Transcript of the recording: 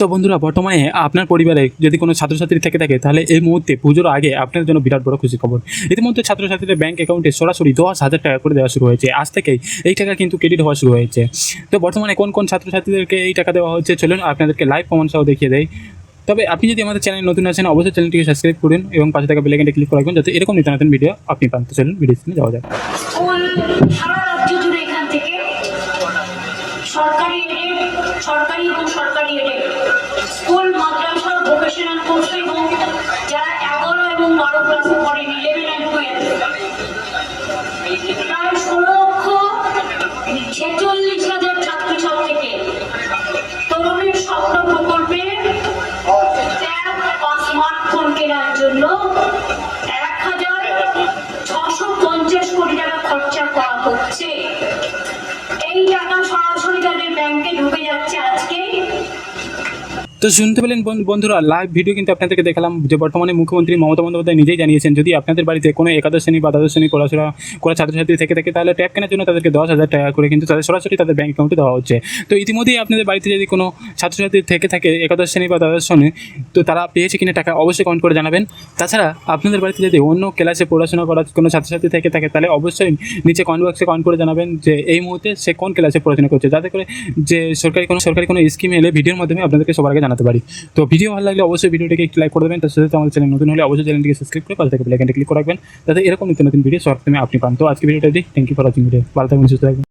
তো বন্ধুরা, বর্তমানে আপনার পরিবারে যদি কোনো ছাত্রছাত্রী থেকে থাকে, তাহলে এই মুহূর্তে পুজোর আগে আপনার জন্য বিরাট বড় খুশি খবর। ইতিমধ্যে ছাত্রছাত্রীদের ব্যাংক অ্যাকাউন্টে সরাসরি দশ হাজার টাকা করে দেওয়া শুরু হয়েছে। আজ থেকেই এই টাকা কিন্তু ক্রেডিট হওয়া শুরু হয়েছে। তো বর্তমানে কোন কোন ছাত্রছাত্রীদেরকে এই টাকা দেওয়া হচ্ছে, চলুন আপনাদেরকে লাইভ প্রমাণ দেখিয়ে দেয় তবে আপনি যদি আমাদের চ্যানেল নতুন আছেন, অবশ্যই চ্যানেলটিকে সাবস্ক্রাইব করুন এবং পাশে থাকা বেলাইকনটা ক্লিক করে রাখবেন যাতে এরকম নিত্য নতুন ভিডিও আপনি পান। চলুন ভিডিও যাওয়া যায় সরকারি এডেড সরকারি এবং সরকারি এডেড স্কুল, মাদ্রাসা ভোকেশনাল কোর্স এবং যারা এগারো এবং বারো ক্লাসে পড়েন ইলেভেন অ্যান্ড টুয়েলভ তো শুনতে পেলেন বন- বন্ধুরা লাইভ ভিডিও কিন্তু আপনাদেরকে দেখালাম। যে বর্তমানে মুখ্যমন্ত্রী মমতা বন্দ্যোপাধ্যায় নিজেই জানিয়েছেন, যদি আপনাদের বাড়িতে কোনো একাদশ শ্রেণি বা দ্বাদশ শ্রেণি পড়াশোনা করা ছাত্রছাত্রী থেকে থাকে, তাহলে ট্যাব কেনার জন্য তাদেরকে দশ হাজার টাকা করে কিন্তু তাদের সরাসরি তাদের ব্যাঙ্ক অ্যাকাউন্টে দেওয়া হচ্ছে। তো ইতিমধ্যেই আপনাদের বাড়িতে যদি কোনো ছাত্রছাত্রী থেকে থাকে, একাদশ শ্রেণি বা দ্বাদশ শ্রেণি, তো তারা পেয়েছে কিনা টাকা অবশ্যই কমেন্ট করে জানাবেন। তাছাড়া আপনাদের বাড়িতে যদি অন্য ক্লাসে পড়াশোনা করা কোনো ছাত্রছাত্রী থেকে থাকে, তাহলে অবশ্যই নিচে কমেন্ট বক্সে কমেন্ট করে জানাবেন যে এই মুহূর্তে সে কোন ক্লাসে পড়াশোনা করছে। যাতে করে যে সরকারি কোনো সরকারি কোনো স্কিম এলে ভিডিওর মাধ্যমে আপনাদেরকে সবার আগে জানাতে পারি। তো ভিডিও ভালো লাগলে অবশ্যই ভিডিওটিকে একটু লাইক করে দেবেন। তার সাথে আমাদের চ্যানেল নতুন হলে অবশ্যই চ্যানেলটিকে সাবস্ক্রাইব করে পাশে থেকে বেলাইকনটা ক্লিক করে রাখবেন। তাতে এরকম নতুন নতুন ভিডিও সব আপনি পান। তো আজকে ভিডিওটা দিই thank you for watching video ভালো থাকবেন, সুস্থ থাকবেন।